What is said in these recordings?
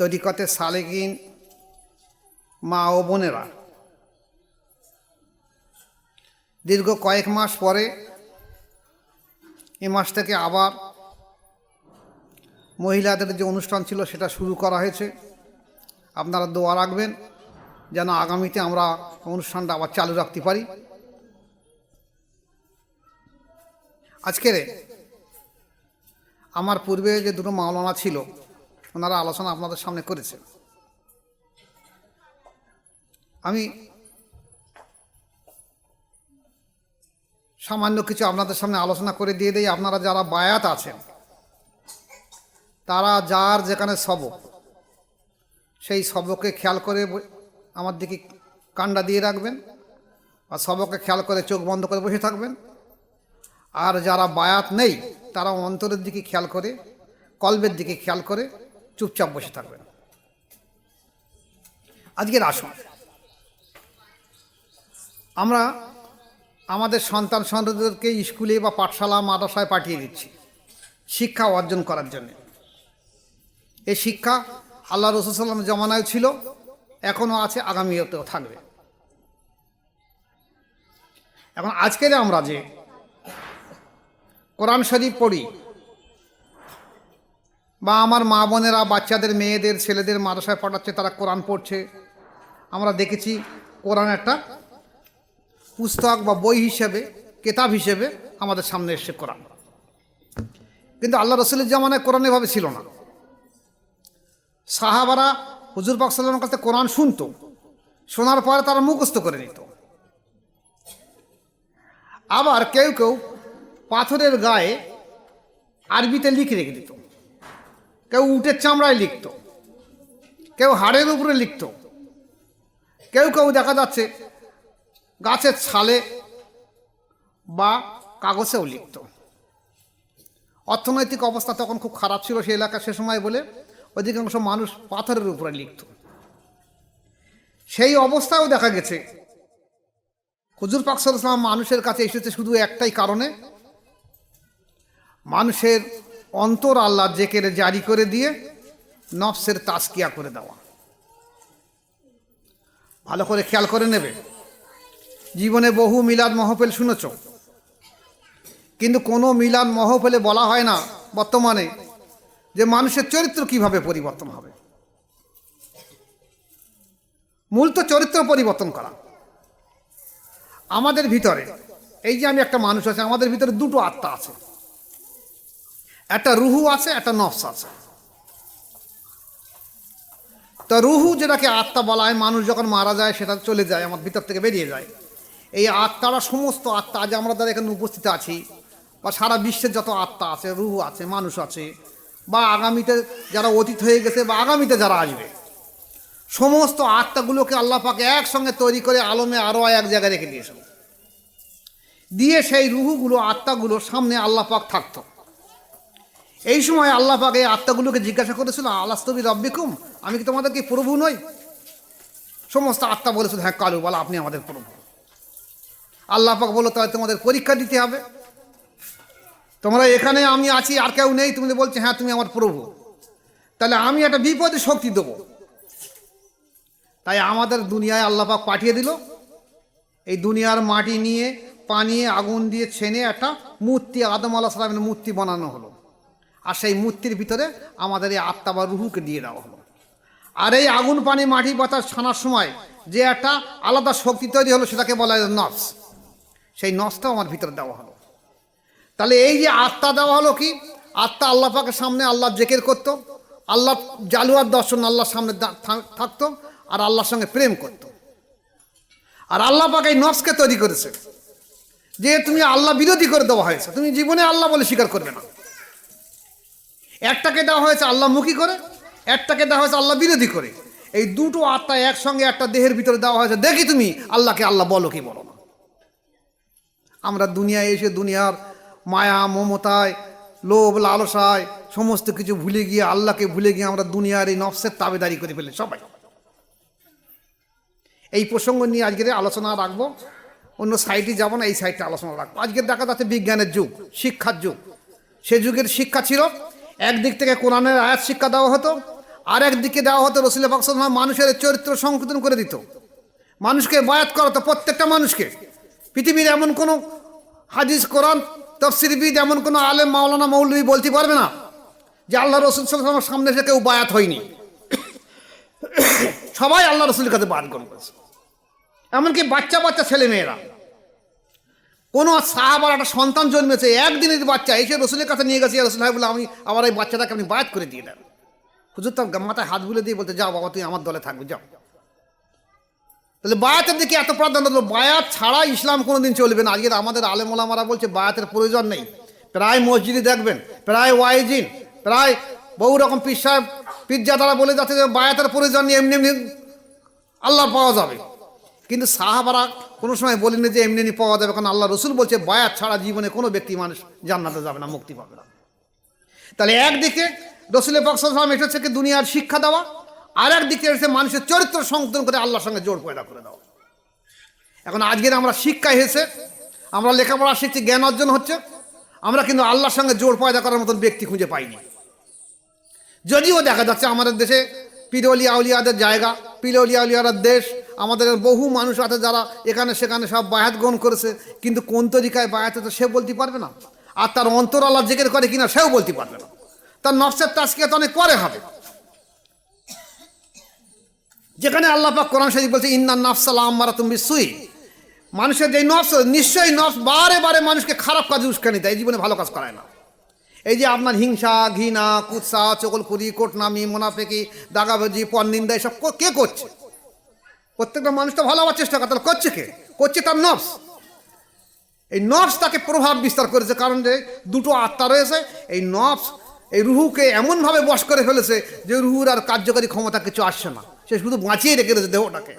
তরিকতে সালেকিন মা ও বোনেরা। দীর্ঘ কয়েক মাস পরে এ মাস থেকে আবার মহিলাদের যে অনুষ্ঠান ছিল সেটা শুরু করা হয়েছে। আপনারা দোয়া রাখবেন যেন আগামীতে আমরা অনুষ্ঠানটা আবার চালু রাখতে পারি। আজকের আমার পূর্বে যে দুটো মাওলানা ছিল ওনারা আলোচনা আপনাদের সামনে করেছে। আমি সামান্য কিছু আপনাদের সামনে আলোচনা করে দিয়ে দিই। আপনারা যারা বায়াত আছেন, তারা যার যেখানে সবক, সেই সবকে খেয়াল করে আমার দিকে কান্ডা দিয়ে রাখবেন আর সবকে খেয়াল করে চোখ বন্ধ করে বসে থাকবেন। আর যারা বায়াত নেই, তারা অন্তরের দিকে খেয়াল করে, কলবের দিকে খেয়াল করে চুপচাপ বসে থাকবেন। আজকের আসুন। আমরা আমাদের সন্তান সন্ততিদেরকে স্কুলে বা পাঠশালা, মাদ্রাসায় পাঠিয়ে দিচ্ছি, শিক্ষা অর্জন করার জন্য। এই শিক্ষা আল্লাহ রসুল্লাম জমানায় ছিল, এখনও আছে, আগামীতেও থাকবে। এখন আজকের আমরা যে কোরআন শরীফ পড়ি বা আমার মা বোনেরা, বাচ্চাদের, মেয়েদের, ছেলেদের মাদ্রাসায় পাঠাচ্ছে তারা কোরআন পড়ছে। আমরা দেখেছি কোরআন একটা পুস্তক বা বই হিসেবে, কেতাব হিসেবে আমাদের সামনে এসে কোরআন। কিন্তু আল্লাহ রসুলের জামানায় কোরআন এভাবে ছিল না। সাহাবারা হুজুর পাক কাছে কোরআন শুনতো, শোনার পরে তারা মুখস্থ করে নিত। আবার কেউ কেউ পাথরের গায়ে আরবিতে লিখে রেখে দিত। কেউ উটের চামড়ায় লিখত। কেউ হাড়ের উপরে লিখত। কেউ কেউ দেখা যাচ্ছে গাছের ছালে বা কাগজেও লিখত। অর্থনৈতিক অবস্থা তখন খুব খারাপ ছিল সেই এলাকা সে সময় বলে অধিকাংশ মানুষ পাথরের উপরে লিখত। সেই অবস্থাও দেখা গেছে। হুজুর পাকসাল ইসলাম মানুষের কাছে এসেছে শুধু একটাই কারণে। মানুষের অন্তর আল্লাহ জেকেরে জারি করে দিয়ে নফসের তাস্কিয়া করে দেওয়া। ভালো করে খেয়াল করে নেবে। জীবনে বহু মিলাদ মহফিল শুনেছ। কিন্তু কোনো মিলাদ মহফেলে বলা হয় না বর্তমানে যে মানুষের চরিত্র কীভাবে পরিবর্তন হবে। মূল তো চরিত্র পরিবর্তন করা। আমাদের ভিতরে, এই যে আমি একটা মানুষ আছে, আমাদের ভিতরে দুটো আত্মা আছে। একটা রুহু আছে, একটা নফস আছে। তো রুহু যেটাকে আত্মা বলা হয় মানুষ যখন মারা যায়, সেটা চলে যায়, আমার ভিতর থেকে বেরিয়ে যায়। এই আত্মারা সমস্ত আত্মা, আজ আমরা যারা এখানে উপস্থিত আছি, বা সারা বিশ্বের যত আত্মা আছে, রুহু আছে, মানুষ আছে, বা আগামীতে যারা অতীত হয়ে গেছে, বা আগামীতে যারা আসবে, সমস্ত আত্মাগুলোকে আল্লাহ পাকে একসঙ্গে তৈরি করে আলমে আরও এক জায়গায় রেখে দিয়েছিল দিয়ে সেই রুহুগুলো আত্মাগুলো সামনে আল্লাহ পাক থাকতো। এই সময় আল্লাহ পাক এই আত্মাগুলোকে জিজ্ঞাসা করেছিল, আলাস্তবি রব্বিকুম? আমি কি তোমাদের কি প্রভু নই? সমস্ত আত্মা বলেছিল হ্যাঁ কালু, বলা, আপনি আমাদের প্রভু। আল্লাহ পাক বলল, তাহলে তোমাদের পরীক্ষা দিতে হবে। তোমরা এখানে আমি আছি, আর কেউ নেই। তুমি বলছে হ্যাঁ তুমি আমার প্রভু। তাহলে আমি একটা বিপদে শক্তি দেবো। তাই আমাদের দুনিয়ায় আল্লাহ পাক পাঠিয়ে দিল। এই দুনিয়ার মাটি নিয়ে পানি আগুন দিয়ে ছেনে একটা মূর্তি, আদম আল্লাহ সালামের মূর্তি বানানো হলো। আর সেই মূর্তির ভিতরে আমাদের এই আত্মা বা রুহুকে দিয়ে দেওয়া হলো। আর এই আগুন, পানি, মাটি, বাতাস ছানার সময় যে একটা আলাদা শক্তি তৈরি হলো সেটাকে বলা হয় নফস। সেই নসটাও আমার ভিতরে দেওয়া হলো। তাহলে এই যে আত্মা দেওয়া হলো কি? আত্মা আল্লাহ পাকের সামনে আল্লাহ জেকের করতো, আল্লাহ জালুয়ার দর্শন আল্লাহর সামনে থাকতো আর আল্লাহর সঙ্গে প্রেম করতো। আর আল্লাহ পাক এই নফসকে তৈরি করেছে। যে তুমি আল্লাহ বিরোধী করে দেওয়া হয়েছে, তুমি জীবনে আল্লাহ বলে স্বীকার করবে না। একটাকে দেওয়া হয়েছে আল্লাহ মুখী করে, একটাকে দেওয়া হয়েছে আল্লাহ বিরোধী করে। এই দুটো আত্মা একসঙ্গে একটা দেহের ভিতরে দেওয়া হয়েছে। দেখি তুমি, আল্লাহকে আল্লাহ বলো কি বলো না। আমরা দুনিয়ায় এসে দুনিয়ার মায়া, মমতায়, লোভ, লালসায় সমস্ত কিছু ভুলে গিয়ে, আল্লাহকে ভুলে গিয়ে আমরা দুনিয়ার এই নফসের তাবেদারি করে ফেলে সবাই। এই প্রসঙ্গ নিয়ে আজকের আলোচনা রাখব। অন্য সাইডে যাব না, এই সাইডটা আলোচনা রাখব। আজকে দেখা যাচ্ছে বিজ্ঞানের যুগ, শিক্ষার যুগ। সে যুগের শিক্ষা ছিল একদিক থেকে কোরআনের আয়াত শিক্ষা দেওয়া হতো আর একদিকে দেওয়া হতো রসুল পাকসাল মানুষের চরিত্র সংশোধন করে দিত। মানুষকে বায়াত করাতো প্রত্যেকটা মানুষকে। পৃথিবীর এমন কোনো হাদিস, কোরআন তফসিরবিদ এমন কোনো আলেম, মাওলানা, মৌলবী বলতে পারবে না যে আল্লাহ রসুল সাল্লামের সামনে এসে কেউ বায়াত হয়নি। সবাই আল্লাহ রসুলের কাছে বায়াত গ্রহণ করেছে। এমনকি বাচ্চা বাচ্চা ছেলে মেয়েরা কোনো সাহাবার একটা সন্তান জন্মেছে একদিনের বাচ্চা এসে রসুলের কাছে নিয়ে গেছে রসুল বলে আমি আমার এই বাচ্চাটাকে আপনি বায়াত করে দিয়ে দেন হুজুর তার মাথায় হাত বুলে দিয়ে বলতে যাও বাবা তুই আমার দলে থাকবে, যাও। তাহলে বায়াতের দিকে এত প্রাধান্য দিল, বায়াত ছাড়া ইসলাম কোনোদিন চলবে না। আজকের আমাদের আলেমোলামারা বলছে, বায়াতের প্রয়োজন নেই। প্রায় মসজিদে দেখবেন, প্রায় ওয়াইজিন, প্রায় বহু রকম পিসা পিজ্জা তারা বলে যাচ্ছে যে বায়াতের প্রয়োজন নেই, এমনি এমনি আল্লাহ পাওয়া যাবে। কিন্তু সাহাবারা কোনো সময় বলেনি যে এমনি এমনি পাওয়া যাবে, কারণ আল্লাহ রসুল বলছে বায়াত ছাড়া জীবনে কোনো ব্যক্তি মানুষ জান্নাতে যাবে না, মুক্তি পাবে না। তাহলে একদিকে রসুলের পক্ষাম এসেছে দুনিয়ার শিক্ষা দেওয়া আর একদিকে এসেছে মানুষের চরিত্র সংশোধন করে আল্লাহর সঙ্গে জোর পয়দা করে দেওয়া। এখন আজকের আমরা শিক্ষা এসেছে, আমরা লেখাপড়া শিখছি জ্ঞান অর্জন হচ্ছে, আমরা কিন্তু আল্লাহর সঙ্গে জোর পয়দা করার মতন ব্যক্তি খুঁজে পাইনি। যদিও দেখা যাচ্ছে আমাদের দেশে পিরোলিয়া আউলিয়াদের জায়গা পিরোলিয়া আউলিয়াদের দেশ আমাদের বহু মানুষ আছে যারা এখানে, সেখানে সব বায়াত গ্রহণ করেছে, কিন্তু কোন তরিকায় বায়াত হতো সে বলতে পারবে না। আর তার অন্তর আল্লাহ জেকের করে কিনা সেও বলতে পারবে না। তার নফসের তাস্কিয়া তো অনেক পরে হবে। যেখানে আল্লাহ পাক কোরআন শরীফ বলছে, ইন্না নফসাল্লাহ আম্মারা তুমি সুই মানুষের যে নফস, নিশ্চয়ই নফস বারে বারে মানুষকে খারাপ কাজে উস্কানি দেয় জীবনে ভালো কাজ করায় না। এই যে আপনার হিংসা, ঘৃণা, কুৎসা চকলকুরি কোটনামি, মোনাফেকি দাগাবাজি পরনিন্দা, এসব ক- কে করছে? প্রত্যেকটা মানুষ তো ভালো হওয়ার চেষ্টা করে, তাহলে করছে কে? করছে তার নফস। এই নফস তাকে প্রভাব বিস্তার করেছে, কারণ যে দুটো আত্মা রয়েছে, এই নফস, এই রুহুকে এমনভাবে বশ করে ফেলেছে যে রুহুর আর কার্যকারী ক্ষমতা কিছু আসছে না। সে শুধু বাঁচিয়ে রেখে দিয়েছে দেহটাকে,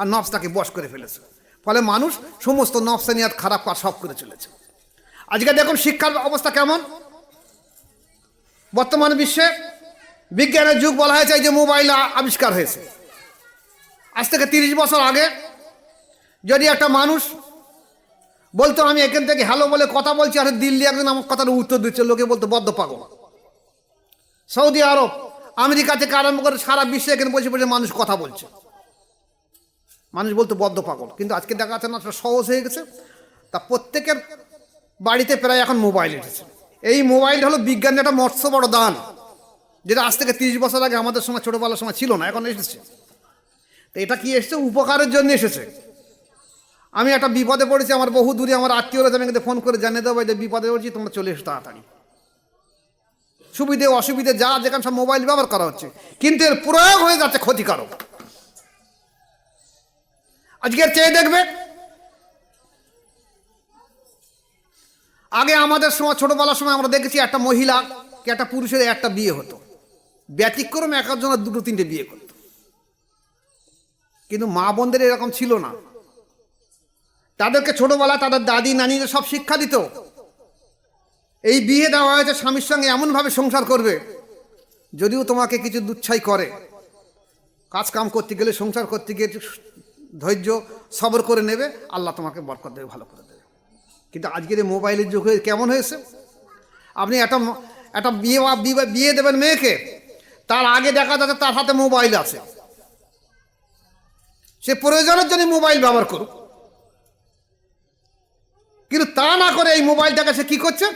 আর নফস তাকে বশ করে ফেলেছে। ফলে মানুষ সমস্ত নফসানিয়াত খারাপ কাজ সব করে চলেছে। আজকে দেখুন শিক্ষার অবস্থা কেমন? বর্তমান বিশ্বে বিজ্ঞানের যুগ বলা হয়েছে এই যে মোবাইল আবিষ্কার হয়েছে। আজ থেকে তিরিশ বছর আগে যদি একটা মানুষ বলতো, আমি এখান থেকে হ্যালো বলে কথা বলছি, আর দিল্লি একজন আমার কথার উত্তর দিচ্ছে, লোকে বলতো বদ্ধ পাগল। সৌদি আরব, আমেরিকা থেকে আরম্ভ করে সারা বিশ্বে এখানে বসে বসে মানুষ কথা বলছে। মানুষ বলতো বদ্ধ পাগল। কিন্তু আজকে দেখা যাচ্ছে না সহজ হয়ে গেছে। তা প্রত্যেকের বাড়িতে প্রায় এখন মোবাইল এসেছে। এই মোবাইল হলো বিজ্ঞানের একটা মৎস্য বড় দান, যেটা আজ থেকে তিরিশ বছর আগে আমাদের সময়, ছোটোবেলার সময় ছিল না, এখন এসেছে। তো এটা কি এসেছে? উপকারের জন্য এসেছে। আমি একটা বিপদে পড়েছি, আমার বহু দূরে আমার আত্মীয়রা আমি কিন্তু ফোন করে জানিয়ে দেবো যে বিপদে পড়েছি, তোমরা চলে এসো তাড়াতাড়ি। সুবিধে, অসুবিধে, যা যেখানে সব মোবাইল ব্যবহার করা হচ্ছে, কিন্তু এর প্রয়োগ হয়ে যাচ্ছে ক্ষতিকারক। আজকের চেয়ে দেখবে, আগে আমাদের সময়, ছোটবেলার সময় আমরা দেখেছি একটা মহিলা, কি একটা পুরুষের একটা বিয়ে হতো। ব্যতিক্রম এক একজনের দুটো তিনটে বিয়ে করত। কিন্তু মা বোনদের এরকম ছিল না। তাদেরকে ছোটবেলায় তাদের দাদি নানিরা সব শিক্ষা দিত। এই বিয়ে দেওয়া হয়েছে, স্বামীর সঙ্গে এমনভাবে সংসার করবে, যদিও তোমাকে কিছু দুচ্ছাই করে। কাজ কাম করতে গেলে, সংসার করতে গিয়ে ধৈর্য সবর করে নেবে, আল্লাহ তোমাকে বরকত দেবে, ভালো করে দেবে। কিন্তু আজকের এই মোবাইলের যুগ হয়ে কেমন হয়েছে? আপনি একটা একটা বিয়ে- বিয়ে দেবেন মেয়েকে, তার আগে দেখা যাচ্ছে তার হাতে মোবাইল আছে। সে প্রয়োজনের জন্য মোবাইল ব্যবহার করুক। কিন্তু তা না করে এই মোবাইলটাকে সে কি করছে?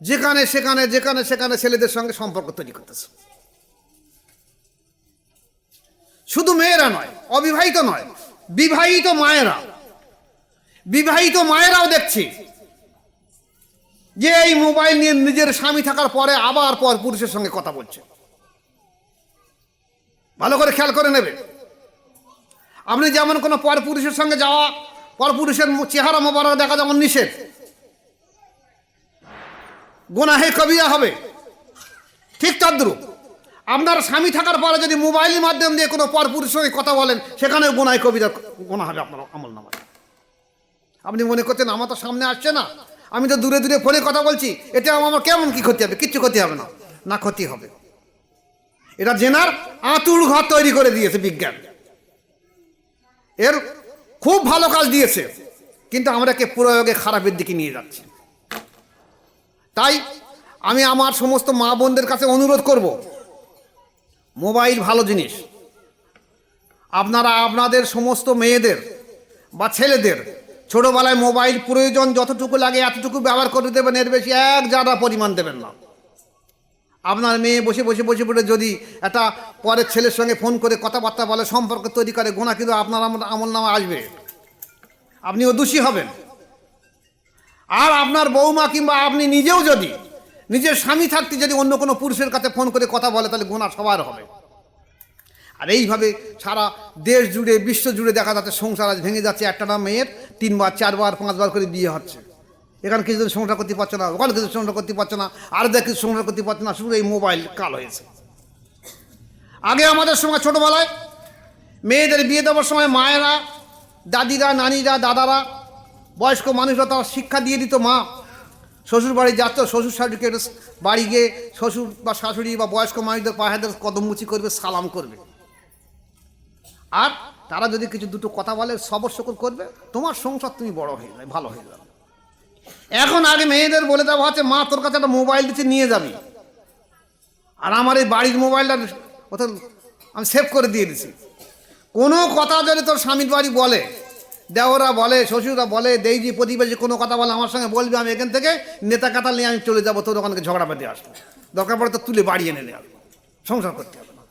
যেখানে, সেখানে যেখানে, সেখানে ছেলেদের সঙ্গে সম্পর্ক তৈরি করতেছে। শুধু মেয়েরা নয়, অবিবাহিত নয়, বিবাহিত মায়েরা। বিবাহিত মায়েরাও দেখছি যে এই মোবাইল নিয়ে নিজের স্বামী থাকার পরে আবার পর পুরুষের সঙ্গে কথা বলছে। ভালো করে খেয়াল করে নেবে। আপনি যেমন কোনো পর পুরুষের সঙ্গে যাওয়া পর পুরুষের চেহারা মোবারক দেখা যেমন নিষেধ। গোনাহে কবিরা হবে। ঠিক তদ্রুপ। আপনার স্বামী থাকার পরে যদি মোবাইলের মাধ্যম দিয়ে কোনো পর পুরুষের সঙ্গে কথা বলেন সেখানে গোনায় কবিতা গোনা হবে আপনার আমল নামায়। আপনি মনে করছেন আমার তো সামনে আসছে না? আমি তো দূরে দূরে ফোনে কথা বলছি এটা আমার কেমন কি ক্ষতি হবে? কিচ্ছু ক্ষতি হবে না। না ক্ষতি হবে। এটা জেনার আঁতুড় ঘর তৈরি করে দিয়েছে বিজ্ঞান। এর খুব ভালো কাজ দিয়েছে, কিন্তু আমরাকে প্রয়োগে খারাপের দিকে নিয়ে যাচ্ছি। তাই আমি আমার সমস্ত মা বোনদের কাছে অনুরোধ করব, মোবাইল ভালো জিনিস। আপনারা আপনাদের সমস্ত মেয়েদের বা ছেলেদের ছোটোবেলায় মোবাইল প্রয়োজন যতটুকু লাগে এতটুকু ব্যবহার করে দেবেন, এর বেশি এক জায়গা পরিমাণ দেবেন না। আপনার মেয়ে বসে বসে বসে পড়ে যদি একটা পরের ছেলের সঙ্গে ফোন করে কথাবার্তা বলে, সম্পর্ক তৈরি করে, গোনা কিন্তু আপনার আমল নামে আসবে। আপনিও দোষী হবেন। আর আপনার বৌমা কিংবা আপনি নিজেও যদি, নিজের স্বামী থাকতে যদি অন্য কোনো পুরুষের কাছে ফোন করে কথা বলে, তাহলে গোনা সবার হবে। আর এইভাবে সারা দেশ জুড়ে, বিশ্ব জুড়ে দেখা যাচ্ছে, সংসার আজ ভেঙে যাচ্ছে। একটা না মেয়ের তিনবার, চারবার, পাঁচবার করে বিয়ে হচ্ছে। এখানে কিছু সংসার করতে পারছে না, ওখানে কিছু সংসার করতে পারছে না, আর দেখ কিছু সংসার করতে পারছে না, শুধু এই মোবাইল কাল হয়েছে। আগে আমাদের সময় ছোটোবেলায় মেয়েদের বিয়ে দেওয়ার সময় মায়েরা, দাদিরা, নানিরা, দাদারা, বয়স্ক মানুষরা তারা শিক্ষা দিয়ে দিত মা। শ্বশুর বাড়ি যাচ্ছ, শ্বশুর শাশুড়িকে বাড়ি গিয়ে শ্বশুর বা শাশুড়ি বা বয়স্ক মানুষদের পাহাড়দের কদমুচি করবে, সালাম করবে। আর তারা যদি কিছু দুটো কথা বলে সবর সকল করবে, তোমার সংসার তুমি বড় হয়ে যাবে, ভালো হয়ে যাবে। এখন আগে মেয়েদের বলে দেওয়া হচ্ছে মা, তোর কাছে একটা মোবাইল দিচ্ছে, নিয়ে যাবি। আর আমার এই বাড়ির মোবাইলটা ওটা আমি সেভ করে দিয়ে দিছি। কোনো কথা যদি তোর স্বামীর বাড়ি বলে, দেওরা বলে, শ্বশুররা বলে, দেইজি, প্রতিবেশী, কোনো কথা বলে, আমার সঙ্গে বলবি, আমি এখান থেকে নেতা কাতাল নিয়ে আমি চলে যাব, তোর ওখানে ঝগড়া পেতে আসব। দরকার পড়ে তো তুলে বাড়ি এনে আসব। সংসার করতে হবে না।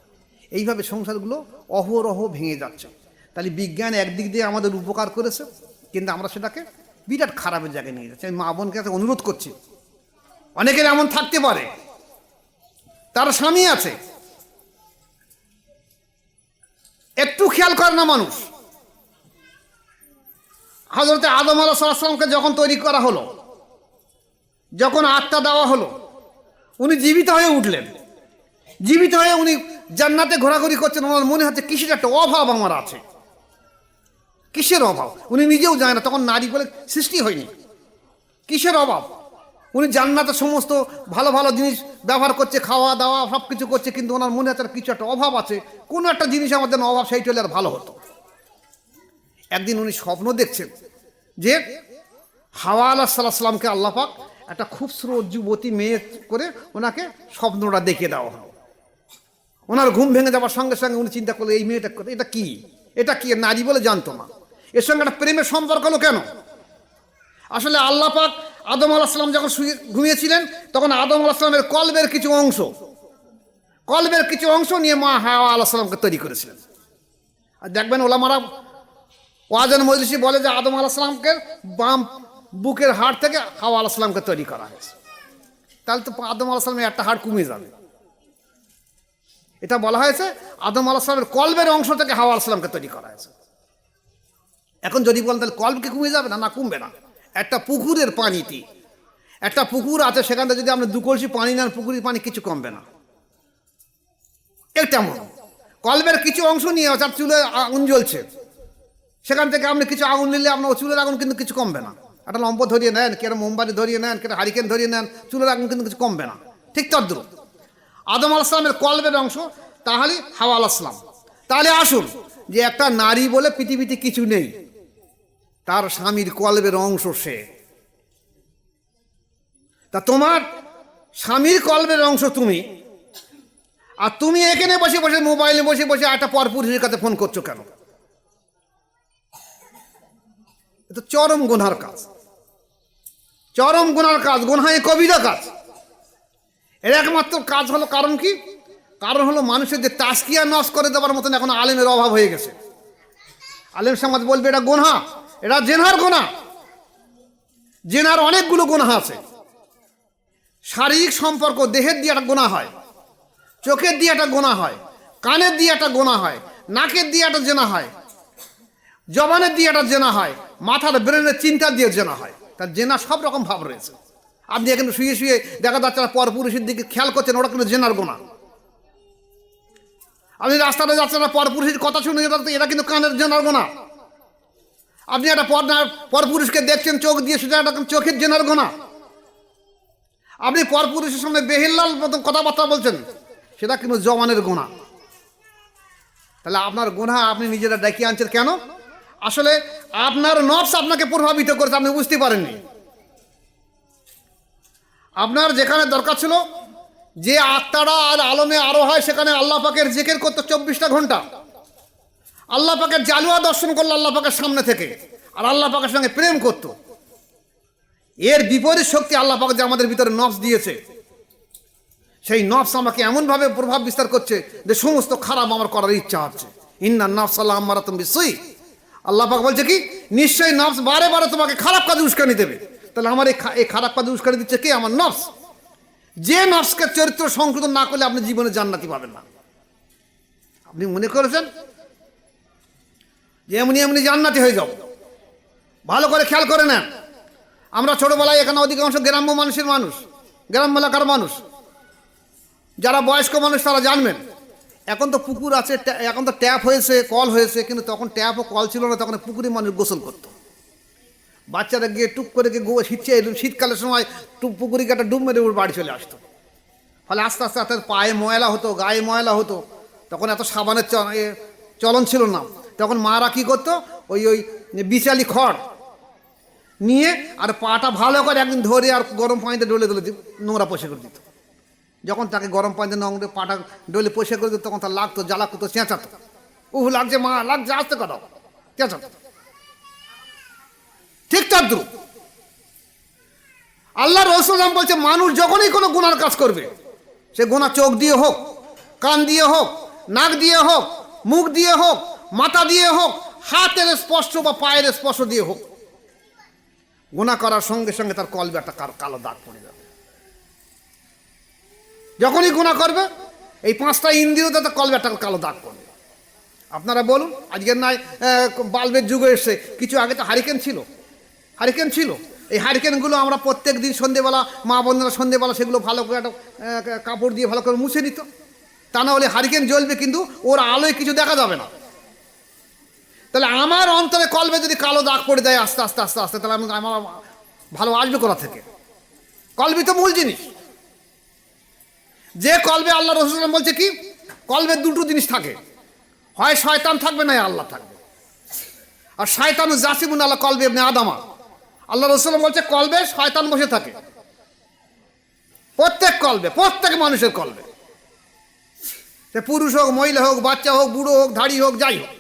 এইভাবে সংসারগুলো অহরহ ভেঙে যাচ্ছে। তাহলে বিজ্ঞান একদিক দিয়ে আমাদের উপকার করেছে, কিন্তু আমরা সেটাকে বিরাট খারাপের জায়গায় নিয়ে যাচ্ছে আমি মা বোনকে একটা অনুরোধ করছি। অনেকের এমন থাকতে পারে। তার স্বামী আছে। একটু খেয়াল করে না মানুষ। হজরতে আদম আলাহামকে যখন তৈরি করা হলো, যখন আত্মা দেওয়া হলো, উনি জীবিত হয়ে উঠলেন। জীবিত হয়ে উনি জান্নাতে ঘোরাঘুরি করছেন। ওনার মনে হচ্ছে কিসের একটা অভাব আমার আছে। কিসের অভাব? উনি নিজেও জানে না, তখন নারী বলে সৃষ্টি হয়নি। কিসের অভাব? উনি জান্নাতে সমস্ত ভালো ভালো জিনিস ব্যবহার করছে, খাওয়া দাওয়া সব কিছু করছে, কিন্তু ওনার মনে হচ্ছে কিছু একটা অভাব আছে। কোনো একটা জিনিস আমাদের যেন অভাব, সেইটা হলে আর ভালো হতো। একদিন উনি স্বপ্ন দেখছেন যে হাওয়া আল্লাহ সাল্লাহ সাল্লামকে আল্লাপাক একটা খুবসুরত যুবতী মেয়ে করে ওনাকে স্বপ্নটা দেখে দেওয়া হলো। ওনার ঘুম ভেঙে যাওয়ার সঙ্গে সঙ্গে উনি চিন্তা করল এই মেয়েটা এটা কি? এটা কি নারী বলে জানতো না? এর সঙ্গে একটা প্রেমের সম্পর্ক হলো কেন? আসলে আল্লাহ পাক আদম আলাহিসাম যখন ঘুমিয়েছিলেন, তখন আদম আলাহিসামের কলবের কিছু অংশ, কলবের কিছু অংশ নিয়ে মা হাওয়া আলাহিসামকে তৈরি করেছিলেন। আর দেখবেন ওলামারা ওয়াজান মজলিসি বলে যে আদম আলাহিসামকে বাম বুকের হাড় থেকে হাওয়া আলাহিসামকে তৈরি করা হয়েছে। তাহলে তো আদম আলাহিসামের একটা হাড় কমে যাবে। এটা বলা হয়েছে, আদম আলাহিসামের কলবের অংশ থেকে হাওয়া আলাহিসামকে তৈরি করা হয়েছে। এখন যদি বলেন তাহলে কল্প কি কমে যাবে? না না, কমবে না। একটা পুকুরের পানিটি একটা পুকুর আছে, সেখান যদি আপনি দু কলসি পানি নেন, পুকুরের পানি কিছু কমবে না। এটা মনে কলবের কিছু অংশ নিয়ে অর্থাৎ চুলে আগুন জ্বলছে। সেখান থেকে আপনি কিছু আগুন নিলে আপনার চুলের আগুন কিন্তু কিছু কমবে না। একটা লম্ব ধরিয়ে নেন কেন মোমবাতি ধরিয়ে নেন কেন হারিকেন ধরিয়ে নেন, চুলের আগুন কিন্তু কিছু কমবে না। ঠিক তদ্রুপ। আদম আলাহিসামের কলবের অংশ, তাহলে হাওয়া আলাহিসাম তাহলে আসুন যে একটা নারী বলে পৃথিবীতে কিছু নেই, তার স্বামীর কলবের অংশ সে। তা তোমার স্বামীর কলবের অংশ তুমি, আর তুমি এখানে বসে বসে মোবাইলে বসে বসে একটা পরপুরুষের কাছে ফোন করছ কেন? এটা চরম গুনহার কাজ। চরম গুনার কাজ গুনহায় কবিরা কাজ। এর একমাত্র কাজ হলো কারণ কি? কারণ হলো মানুষের যে তাস্কিয়া নস করে দেওয়ার মতন এখন আলেমের অভাব হয়ে গেছে। আলেম সমাজ বলবে, এটা গোনা এটা জেনার গোনা জেনার অনেকগুলো গোনা আছে। শারীরিক সম্পর্ক, দেহের দিয়ে একটা গোনা হয়, চোখের দিয়ে একটা গোনা হয়, কানের দিয়ে একটা গোনা হয়, নাকের দিয়ে একটা জেনা হয়, জবানের দিয়ে একটা জেনা হয়, মাথার ব্রেনের চিন্তা দিয়ে জেনা হয়। তার জেনা সব রকম ভাব রয়েছে। আপনি এখানে শুয়ে শুয়ে দেখা যাচ্ছে পর পুরুষের দিকে খেয়াল করছেন ওটা কিন্তু জেনার গোনা। আপনি রাস্তাতে যাচ্ছেন পর পুরুষের কথা শুনে এটা কিন্তু কানের জেনার গোনা। আপনি একটা পর পর পুরুষকে দেখছেন, চোখ দিয়ে সেটা একটা চোখের জেনার গোনা। আপনি পর পুরুষের সামনে বেহিল্লাল মতন কথাবার্তা বলছেন, সেটা কিন্তু জওয়ানের গোনা। তাহলে আপনার গোনা আপনি নিজেরা ডেকে আনছেন কেন? আসলে আপনার নফস আপনাকে প্রভাবিত করেছে, আপনি বুঝতে পারেননি। আপনার যেখানে দরকার ছিল, যে আত্মারা আর আলমে আরও হয়, সেখানে আল্লাহ পাকের জেকের করতো চব্বিশটা ঘণ্টা। আল্লাহ পাকের জালুয়া দর্শন করল আল্লাহ পাকের সামনে থেকে, আর আল্লাহ পাকের সঙ্গে প্রেম করত। এর বিপরীত শক্তি আল্লাহ পাক যে আমাদের ভিতরে নফস দিয়েছে। সেই নফস আমাকে এমনভাবে প্রভাব বিস্তার করছে যে সমস্ত খারাপ আমার করার ইচ্ছা হচ্ছে ইন্না নফস আল্লাহ আমার তুমি আল্লাহ পাক বলছে কি, নিশ্চয়ই নফস বারে বারে তোমাকে খারাপ কাজে উস্কানি দেবে। তাহলে আমার এই খারাপ কাজে উস্কানি দিচ্ছে কে? আমার নফস যে নফসকে চরিত্র সংশোধন না করলে আপনি জীবনে জান্নাতি পাবেন না। আপনি মনে করেছেন? যে এমনি এমনি জান্নাতি হয়ে যাও। ভালো করে খেয়াল করে নেন। আমরা ছোটবেলায় এখানে অধিকাংশ গ্রাম্য মানুষের মানুষ গ্রাম এলাকার মানুষ। যারা বয়স্ক মানুষ তারা জানবেন, এখন তো পুকুর আছে এখন তো ট্যাপ হয়েছে, কল হয়েছে, কিন্তু তখন ট্যাপ ও কল ছিল না, তখন পুকুরে মানুষ গোসল করতো। বাচ্চারা গিয়ে টুক করে গিয়ে গো শীতছে শীতকালের সময় টুক পুকুরি কাটা ডুব মেরে ওর বাড়ি চলে আসতো। ফলে আস্তে আস্তে আস্তে পায়ে ময়লা হতো, গায়ে ময়লা হতো। তখন এত সাবানের চলন ছিল না। তখন মারা কী করতো? ওই ওই বিচালি খড় নিয়ে আর পাটা ভালো করে একদিন ধরে আর গরম পানিতে ডলে ডলে নোংরা পয়সা করে দিত। যখন তাকে গরম পানিতে নোংরা পাটা ডলে পয়সা করে দিত, তখন তার লাগতো জ্বালা করতো চেঁচাতো। উহ, লাগছে মা, লাগছে, আসতে কথা চেঁচাতো। ঠিক তার দ্রুপ আল্লাহ রসুলাম বলছে, মানুষ যখনই কোনো গুনার কাজ করবে, সে গোনা চোখ দিয়ে হোক, কান দিয়ে হোক, নাক দিয়ে হোক, মুখ দিয়ে হোক, মাথা দিয়ে হোক, হাতের স্পর্শ বা পায়ের স্পর্শ দিয়ে হোক গোনা করার সঙ্গে সঙ্গে তার কলবে একটা কালো দাগ পড়ে যাবে। যখনই গুণা করবে, এই পাঁচটা ইন্দ্রিয় তাতে কলবে একটা কালো দাগ পড়বে আপনারা বলুন, আজকের নয় বাল্বের যুগে এসে কিছু আগে তো হারিকেন ছিল। হারিকেন ছিল। এই হারিকেনগুলো আমরা প্রত্যেক দিন সন্ধেবেলা, মা বন্ধুরা সন্ধেবেলা সেগুলো ভালো করে একটা কাপড় দিয়ে ভালো করে মুছে নিত। তা না হলে হারিকেন জ্বলবে কিন্তু ওর আলোয় কিছু দেখা যাবে না। তাহলে আমার অন্তরে কলবে যদি কালো দাগ পড়ে দেয় আস্তে আস্তে আস্তে আস্তে, তাহলে আমি আমার ভালো আসবে কোথা থেকে? কলবি তো মূল জিনিস। যে কলবে আল্লাহ রসুল বলছে কি, কলবে দুটো জিনিস থাকে। হয় শয়তান থাকবে না আল্লাহ থাকবে। আর শয়তান জাসিমুন আল্লাহ কলবে এমনি আদামা। আল্লাহ রসুল বলছে, কলবে শয়তান বসে থাকে। প্রত্যেক কলবে, প্রত্যেক মানুষের কলবে। সে পুরুষ হোক, মহিলা হোক, বাচ্চা হোক, বুড়ো হোক, ধাড়ি হোক, যাই হোক।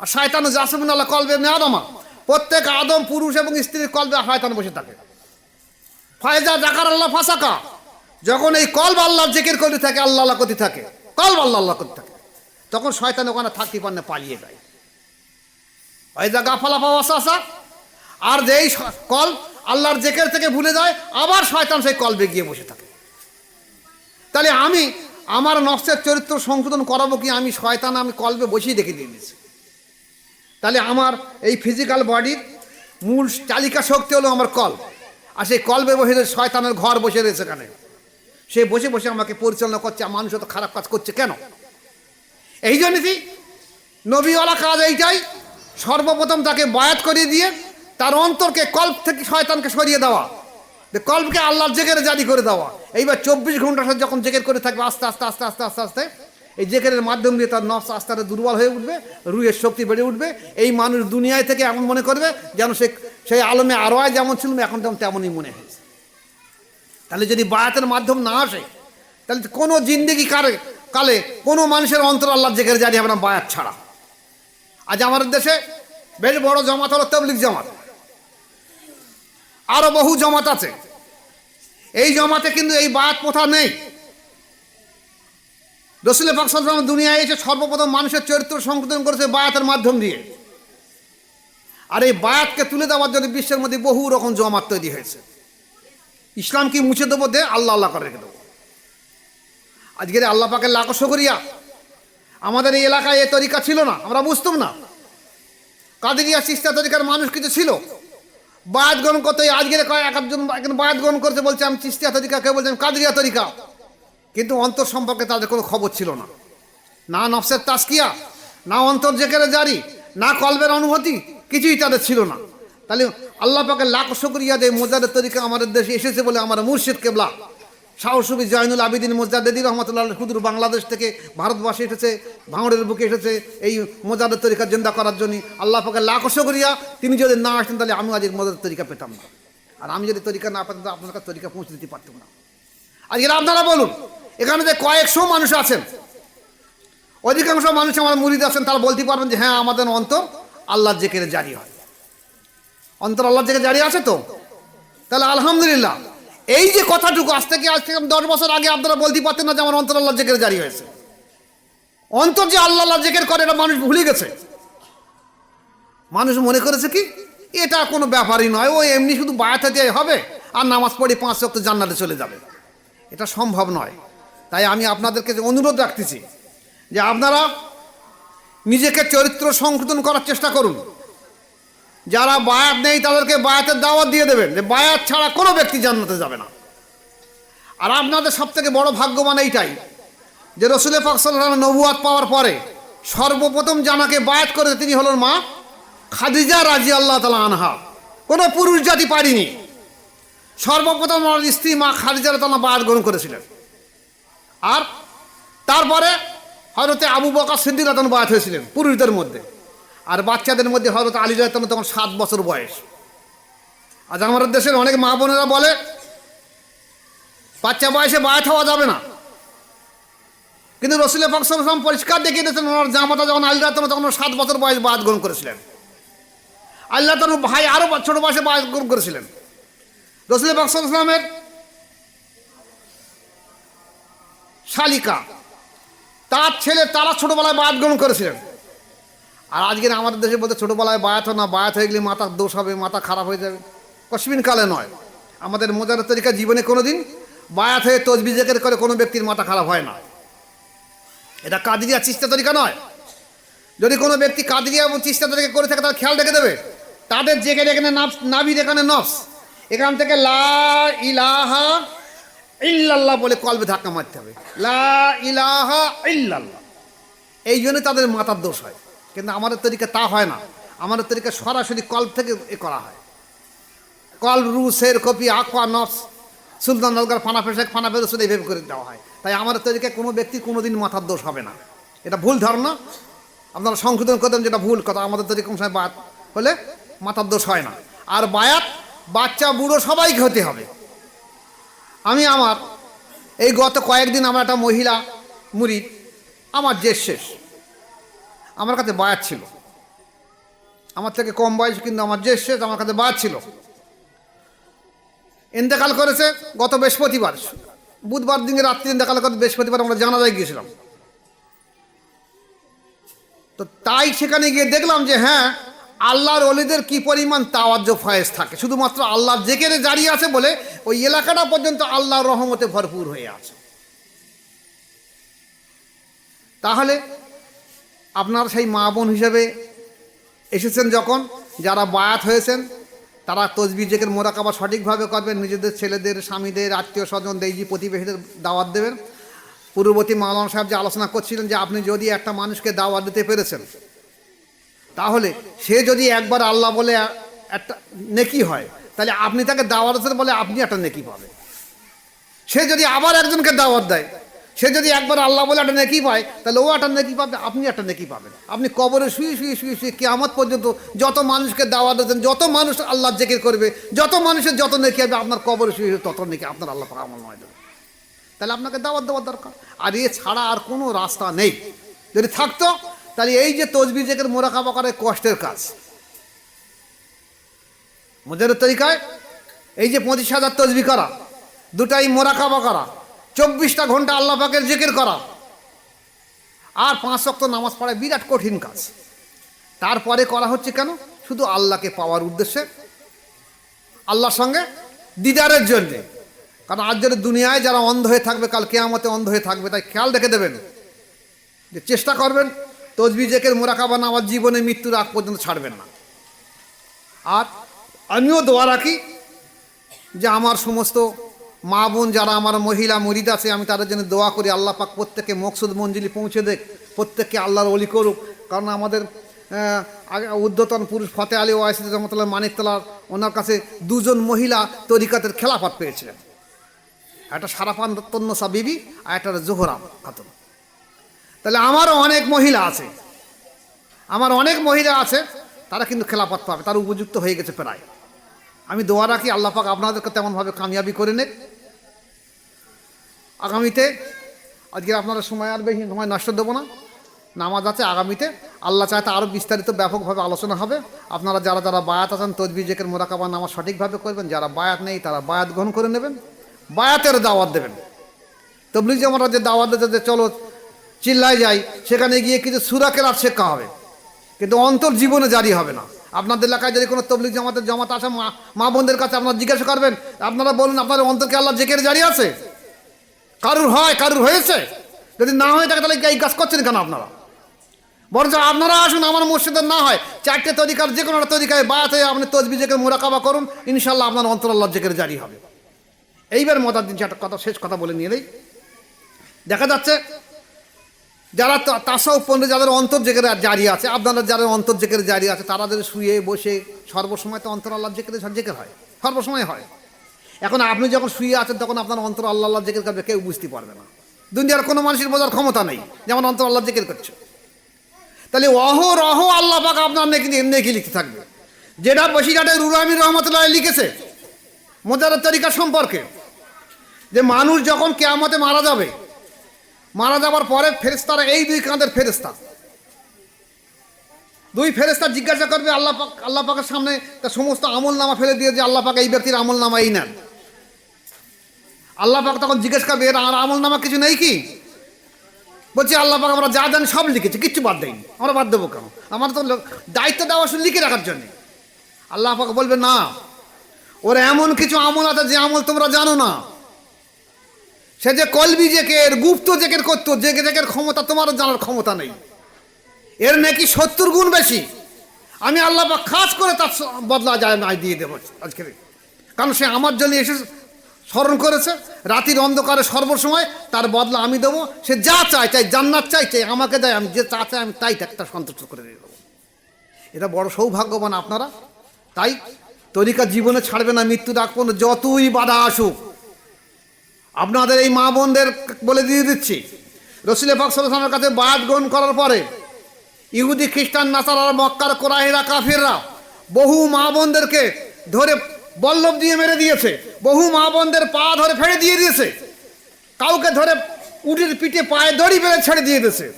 আর শয়তান জাসমিন আল্লাহ কলবে এমনি আদামা প্রত্যেক আদম পুরুষ এবং স্ত্রীর কলবে শয়তান বসে থাকে। ফায়জা জাকার আল্লাহ ফাঁসাকা। যখন এই কলব আল্লাহ জেকের করতে থাকে, আল্লাহ আল্লাহ করতে থাকে। কলব আল্লাহ আল্লাহ করতে থাকে। তখন শয়তান ওখানে থাকতে পারে না, পালিয়ে যায়। ফায়জা গাফালা পাওয়া আসা আর যেই কল আল্লাহর জেকের থেকে ভুলে যায়, আবার শয়তান সেই কলবে গিয়ে বসে থাকে। তাহলে আমি আমার নকশের চরিত্র সংশোধন করাবো কি? আমি শয়তান, আমি কলবে বসেই দেখে দিয়ে দিয়েছি তাহলে আমার এই ফিজিক্যাল বডির মূল চালিকা শক্তি হলো আমার কল। আর সেই কলবে বসে শয়তানের ঘর বসে রয়েছে এখানে সে বসে বসে আমাকে পরিচালনা করছে মানুষ তো খারাপ কাজ করছে কেন? এই জন্য কি? নবীওয়ালা কাজ এইটাই, সর্বপ্রথম তাকে বায়াত করিয়ে দিয়ে তার অন্তরকে কল্প থেকে শয়তানকে সরিয়ে দেওয়া। কল্পকে আল্লাহর জেগের জারি করে দেওয়া। এইবার চব্বিশ ঘণ্টা সে যখন জেগের করে থাকবে, আস্তে আস্তে আস্তে আস্তে আস্তে আস্তে, এই জেগের মাধ্যম দিয়ে তার নফস আস্তে আস্তে দুর্বল হয়ে উঠবে রুয়ের শক্তি বেড়ে উঠবে। এই মানুষ দুনিয়ায় থেকে এমন মনে করবে যেন সে সেই আলমে আরোয় যেমন ছিল, এখন তেমন, তেমনই মনে হয়েছে। তাহলে যদি বায়াতের মাধ্যম না আসে, তাহলে কোনো জিন্দিগি কারে, কালে কোনো মানুষের অন্তর আল্লাহ জেগের জারি হবে না বায়াত ছাড়া। আজ আমাদের দেশে বেশ বড় জমাত হলো তবলিক জামাত। আরও বহু জমাত আছে। এই জমাতে কিন্তু এই বায়াত প্রথা নেই। রসুল পাকসাল দুনিয়ায় এসে সর্বপ্রথম মানুষের চরিত্র সংশোধন করেছে বায়াতের মাধ্যম দিয়ে। আর এই বায়াতকে তুলে দেওয়ার জন্য বিশ্বের মধ্যে বহু রকম জমাত তৈরি হয়েছে। ইসলাম কি মুছে দেবো দে? আল্লাহ আল্লাহ করে রেখে দেবো। আজকের আল্লাহ পাকের লাখো শকরিয়া। আমাদের এই এলাকায় এ তরিকা ছিল না, আমরা বুঝতাম না। কাদেরিয়া চিস্তা তরিকার মানুষ কিছু ছিল। বায়াত গ্রহণ করতে আজকের কয় এক একজন একজন বায়াত গ্রহণ করতে বলছে, আমি চিস্তিয়া তরিকা কেউ বলছেন কাদরিয়া তরিকা কিন্তু অন্তর সম্পর্কে তাদের কোনো খবর ছিল না। না নফসের তাস্কিয়া না অন্তর জেকেরে জারি, না কলবের অনুভূতি, কিছুই তাদের ছিল না। তাহলে আল্লাহ পাকে লাখ শুক্রিয়া দেয়, মোজাদের তরিকা আমাদের দেশে এসেছে বলে আমার মুর্শিদ কেবলা সাহসুবি জয়নুল আবিদিন, মোজাদ্দেদি রহমতুল্লাহ সুদূর বাংলাদেশ থেকে ভারতবাসী এসেছে, ভাঙড়ের বুকে এসেছে এই মোজাদের তরিকা জিন্দা করার জন্য। আল্লাহ পাকে লাখ করিয়া তিনি যদি না আসতেন, তাহলে আমি আজ এই মোজাদের তরিকা পেতাম না। আর আমি যদি তরিকা না পেতাম আপনার কাছে তরিকা পৌঁছে দিতে পারতাম না। আজকে আপনারা বলুন, এখানে যে কয়েকশো মানুষ আছেন, অধিকাংশ মানুষ আমার মুরিদ আছেন, তারা বলতে পারবেন যে হ্যাঁ আমাদের অন্তর আল্লাহর জেকেরে জারি হয়। অন্তর আল্লাহর জেকে জারি আছে তো? তাহলে আলহামদুলিল্লাহ এই যে কথাটুকু, আজ থেকে আজ থেকে দশ বছর আগে আপনারা বলতে পারতেন না যে আমার অন্তর আল্লাহ জেকের জারি হয়েছে। অন্তর যে আল্লাহ আল্লাহ জেকের করে, এটা মানুষ ভুলে গেছে। মানুষ মনে করেছে কি, এটা কোনো ব্যাপারই নয়, ও এমনি শুধু বায়াতে দিয়ে হবে, আর নামাজ পড়ে পাঁচ রক্ত জান্নাতে চলে যাবে। এটা সম্ভব নয়। তাই আমি আপনাদেরকে অনুরোধ রাখতেছি, যে আপনারা নিজেকে চরিত্র সংশোধন করার চেষ্টা করুন। যারা বায়াত নেই তাদেরকে বায়াতের দাওয়াত দিয়ে দেবেন। যে বায়াত ছাড়া কোনো ব্যক্তি জান্নাতে যাবে না। আর আপনাদের সব থেকে বড় ভাগ্যবান এইটাই যে রসুল পাকসাল নবুয়াত পাওয়ার পরে সর্বপ্রথম জানাকে বায়াত করে তিনি হলেন মা খাদিজা রাজি আল্লাহ তালা আনহা। কোনো পুরুষ জাতি পারিনি। সর্বপ্রথম আমার স্ত্রী মা খাদিজা তালা বায়াত গ্রহণ করেছিলেন। আর তারপরে হয়তো আবু বকা সিদ্দিক বায়াত হয়েছিলেন পুরুষদের মধ্যে। আর বাচ্চাদের মধ্যে হয়তো আলী রতন তখন সাত বছর বয়স। আজ আমাদের দেশের অনেক মা বোনেরা বলে, বাচ্চা বয়সে বায়াত হওয়া যাবে না। কিন্তু রসুল পাকসালাম পরিষ্কার দেখিয়ে দিয়েছেন, ওনার জামাতা যখন আলী রতন তখন সাত বছর বয়স বায়াত গ্রহণ করেছিলেন। আল্লাহ তখন ভাই আরও ছোট বয়সে বায়াত গ্রহণ করেছিলেন। রসুল পাকসালামের শালিকা, তার ছেলে তারা ছোটবেলায় বায়াত গ্রহণ করেছিলেন। আর আজকের আমাদের দেশে বলতে ছোটোবেলায় বায়াত না, বায়াত হয়ে গেলে মাথার দোষ হবে, মাথা খারাপ হয়ে যাবে। কশ্মিন কালে নয়। আমাদের মোজার তরিকা জীবনে কোনো দিন বায়াত হয়ে তজবি জেকের করে কোনো ব্যক্তির মাথা খারাপ হয় না। এটা কাদিরিয়া চিস্তা তরিকা নয়। যদি কোনো ব্যক্তি কাদিরিয়া এবং চিস্তা তরিকা করে থাকে তার খেয়াল রেখে দেবে। তাদের জেকের এখানে নাফস নাবির এখানে নফস। এখান থেকে লা ইলাহা ইল্লাল্লাহ বলে কলবে ধাক্কা মারতে হবে। লা ইলাহা ইল্লাল্লাহ। এই জন্য তাদের মাথার দোষ হয়। কিন্তু আমাদের তরিকা তা হয় না। আমাদের তরিকা সরাসরি কল থেকে এ করা হয়। কল রু শের কপি আকোয়া নফস সুলতান, নলগার, ফানা, ফেসেক, ফানা ফেরোসুদ এইভাবে করে দেওয়া হয়। তাই আমাদের তরিকায় কোনো ব্যক্তি কোনো দিন মাথার দোষ হবে না। এটা ভুল ধারণা। আপনারা সংশোধন করতেন যেটা ভুল কথা। আমাদের তরিকা কোনো সময় বাদ হলে মাথার দোষ হয় না। আর বায়াত, বাচ্চা, বুড়ো, সবাইকে হতে হবে। আমি আমার, এই গত কয়েকদিন আমার একটা মহিলা, মুড়ি, আমার যে শেষ। আমার কাছে বায়াত ছিল। আমার থেকে কম বয়স কিন্তু আমার যে শেষ আমার কাছে বায়াত ছিল। ইন্তেকাল করেছে গত বৃহস্পতিবার। বুধবার দিনে রাত্রি ইন্তেকাল করে বৃহস্পতিবার আমরা জানাজায় গিয়েছিলাম। তো তাই সেখানে গিয়ে দেখলাম যে হ্যাঁ আল্লাহর অলিদের কি পরিমাণ তাওয়াজ্য ফয়েজ থাকে। শুধুমাত্র আল্লাহর জেকেরে জারি আছে বলে ওই এলাকাটা পর্যন্ত আল্লাহর রহমতে ভরপুর হয়ে আছে। তাহলে আপনার সেই মা বোন হিসেবে এসেছেন যখন, যারা বায়াত হয়েছেন, তারা তসবি জেকের মোরাকাবা সঠিকভাবে করবেন, নিজেদের ছেলেদের, স্বামীদের, আত্মীয় স্বজন, দেইজি প্রতিবেশীদের দাওয়াত দেবেন। পূর্ববর্তী মাওলানা সাহেব যে আলোচনা করছিলেন যে আপনি যদি একটা মানুষকে দাওয়াত দিতে পেরেছেন, তাহলে সে যদি একবার আল্লাহ বলে একটা নেকি হয়, তাহলে আপনি তাকে দাওয়াত বলে আপনি একটা নেকি পাবেন। সে যদি আবার একজনকে দাওয়াত দেয় সে যদি একবার আল্লাহ বলে একটা নেকি পায়, তাহলে ও একটা নেকি পাবে, আপনি একটা নেকি পাবেন। আপনি কবরে শুয়ে শুয়ে শুয়ে শুয়ে কেয়ামত পর্যন্ত যত মানুষকে দাওয়াত দেন যত মানুষ আল্লাহ জেকের করবে, যত মানুষের যত নেকি হবে, আপনার কবরে শুয়ে তত নেকি আপনার আল্লাহ আমল নয় দেবে তাহলে আপনাকে দাওয়াত দেওয়ার দরকার। আর এ ছাড়া আর কোনো রাস্তা নেই। যদি থাকতো, তাহলে এই যে তজবি জেকের মোরাকাবা করে কষ্টের কাজ। মোজারের তরিকায় এই যে পঁচিশ হাজার তজবি করা, দুটাই মোরাকাবা করা চব্বিশটা ঘণ্টা আল্লাহ পাকের জেকের করা। আর পাঁচ শক্ত নামাজ পড়া বিরাট কঠিন কাজ। তারপরে করা হচ্ছে কেন? শুধু আল্লাহকে পাওয়ার উদ্দেশ্যে, আল্লাহর সঙ্গে, দিদারের জন্যে। কারণ আজ যদি দুনিয়ায় যারা অন্ধ হয়ে থাকবে, কাল কেয়ামতে অন্ধ হয়ে থাকবে, তাই খেয়াল রেখে দেবেন। যে চেষ্টা করবেন তজবি জেকের, মোরাকাবা, নামাজ, জীবনে মৃত্যুর আগ পর্যন্ত ছাড়বেন না। আর আমিও দোয়া রাখি যে আমার সমস্ত মা বোন যারা আমার মহিলা মরিদ আছে, আমি তাদের জন্য দোয়া করি, আল্লাহ পাক প্রত্যেককে মকসুদ মঞ্জিলি পৌঁছে দেখ প্রত্যেককে আল্লাহর অলি করুক। কারণ আমাদের উদ্যতন পুরুষ ফতে আলী ওয়াইসিদ রহমতুল্লাহ মানিকতলার ওনার কাছে দুজন মহিলা তরিকাতের খেলাফাত পেয়েছিলেন। একটা সারাফান তন্নসা বিবি আর একটা জোহরা খাতুন। তাহলে আমারও অনেক মহিলা আছে। আমার অনেক মহিলা আছে, তারা কিন্তু খেলাফত পাবে, তার উপযুক্ত হয়ে গেছে প্রায়। আমি দোয়া রাখি, আল্লাহ পাক আপনাদেরকে তেমনভাবে কামিয়াবি করে নেক। আগামীতে, আজকে আপনারা সময় আর বেশি সময় নষ্ট দেবো না। নামাজ আছে আগামীতে। আল্লাহ চাইতে আরও বিস্তারিত ব্যাপকভাবে আলোচনা হবে। আপনারা যারা যারা বায়াত আছেন তদবি জেকের মোরাকাবা নামাজ সঠিকভাবে করবেন। যারা বায়াত নেই, তারা বায়াত গ্রহণ করে নেবেন। বায়াতের দাওয়াত দেবেন। তবলিগ জামাটা যে দাওয়াত দিতে যে চলো চিল্লায় যাই, সেখানে গিয়ে কিছু সুরাকের আর শেখা হবে। কিন্তু অন্তর জীবনে জারি হবে না। আপনাদের এলাকায় যদি কোনো তবলিগ জামাতের জমাত আসে, মা মা বোনদের কাছে আপনারা জিজ্ঞাসা করবেন, আপনারা বলুন আপনাদের অন্তরকে আল্লাহ জেকের জারি আছে? কারুর হয়, কারুর হয়েছে? যদি না হয়ে থাকে তাহলে এই কাজ করছেন কেন আপনারা? বরঞ্চ আপনারা আসুন, আমার মসজিদের না হয়, চারটে তরিকার যে কোনো একটা তরিকায় বায়াতে আপনি তজবিজেকে মোরাকাবা করুন ইনশাল্লাহ আপনার অন্তর আল্লাহ জেকের জারি হবে। এইবার মজার দিন, একটা কথা, শেষ কথা বলে নিয়ে নেই। দেখা যাচ্ছে, যারা তাসাউ পণ্ডিত যাদের অন্তর জেকের জারি আছে আপনারা যাদের অন্তর জেকের জারি আছে, তারা শুয়ে বসে সর্বসময় তো অন্তর আল্লাহ জেকের জেকের হয়, সর্বসময় হয়। এখন আপনি যখন শুয়ে আছেন, তখন আপনার অন্তর আল্লাহ আল্লাহ জেকের করবে, কেউ বুঝতে পারবে না। দুনিয়ার কোনো মানুষের বোঝার ক্ষমতা নেই, যেমন অন্তর আল্লাহ জেকের করছে। তাহলে অহ রহ আল্লাহ পাক আপনার নেকি নেকি লিখতে থাকবে। যেটা বসিরহাটের রুরামি রহমতুল্লাহ লিখেছে মোজারের তরিকা সম্পর্কে, যে মানুষ যখন কেয়ামতে মারা যাবে, মারা যাবার পরে ফেরেস্তারা এই দুই কাঁধের ফেরেস্তা দুই ফেরেস্তা জিজ্ঞাসা করবে, আল্লাহ পাক, আল্লাহ পাকের সামনে তার সমস্ত আমল নামা ফেলে দিয়ে যে আল্লাহ পাক এই ব্যক্তির আমল নামা এই নেন। আল্লাহ পাক তখন জিজ্ঞেস করবে, এর আর আমল নামা কিছু নেই কি? বলছি, আল্লাহ পাক আমরা যা জানি সব লিখেছি, কিচ্ছু বাদ দেয়নি। আমরা বাদ দেবো কেন? আমার তো দায়িত্ব দেওয়া শুধু লিখে রাখার জন্যে। আল্লাহ পাক বলবে, না, ওর এমন কিছু আমল আছে যে আমল তোমরা জানো না। সে যে কলবি জেকের, গুপ্ত জেকের করতো জেকে জেকের ক্ষমতা তোমার জানার ক্ষমতা নেই। এর নাকি সত্তর গুণ বেশি। আমি আল্লাহ খাস করে তার বদলা যায় নাই দিয়ে দেবো আজকে। কারণ সে আমার জন্য এসে স্মরণ করেছে, রাতির অন্ধকারে সর্বসময় তার বদলা আমি দেবো, সে যা চায় চাই জান্নাত চাই চাই আমাকে দেয়, আমি যে চা চাই আমি তাই একটা সন্তুষ্ট করে দিয়ে দেবো এটা বড় সৌভাগ্যবান আপনারা। তাই তরিকা জীবনে ছাড়বে না মৃত্যু ডাক পর্যন্ত যতই বাধা আসুক। আপনাদের এই মা বোনদের বলে দিয়ে দিচ্ছি রসুলের পাকসালামের কাছে বাদ গ্রহণ করার পরে ইহুদি, খ্রিস্টান, নাসারার, মক্কার কোরআহিরা কাফিররা বহু মা বোনদেরকে ধরে বল্লভ দিয়ে মেরে দিয়েছে। বহু মা বোনদের পা ধরে ফেলে দিয়ে দিয়েছে। কাউকে ধরে উটির পিঠে পায়ে দড়ি বেড়ে ছেড়ে দিয়ে দিয়েছে।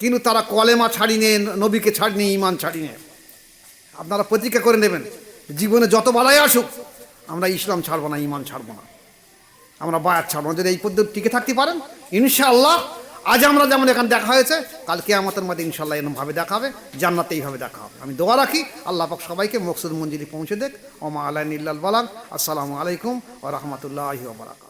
কিন্তু তারা কলেমা ছাড়ি নিয়ে নবীকে ছাড়ি নিয়ে ইমান ছাড়ি নিয়ে আপনারা প্রতিজ্ঞা করে নেবেন, জীবনে যত বাধাই আসুক, আমরা ইসলাম ছাড়বো না ইমান ছাড়বো না। আমরা বায়াত ছাড়বো না। যদি এই পদ্ধতি টিকে থাকতে পারেন, ইনশাআল্লাহ আজ আমরা যেমন এখানে দেখা হয়েছে কালকে আমাদের মধ্যে ইনশাল্লাহ এরমভাবে দেখা হবে, জান্নাতে এইভাবে দেখা হবে। আমি দোয়া রাখি, আল্লাহ পাক সবাইকে মকসুদ মঞ্জিরি পৌঁছে দেখ। ওমা আলাইন ইল্লাল বালাম আসসালামু আলাইকুম ও রহমতুল্লাহ বারাকাত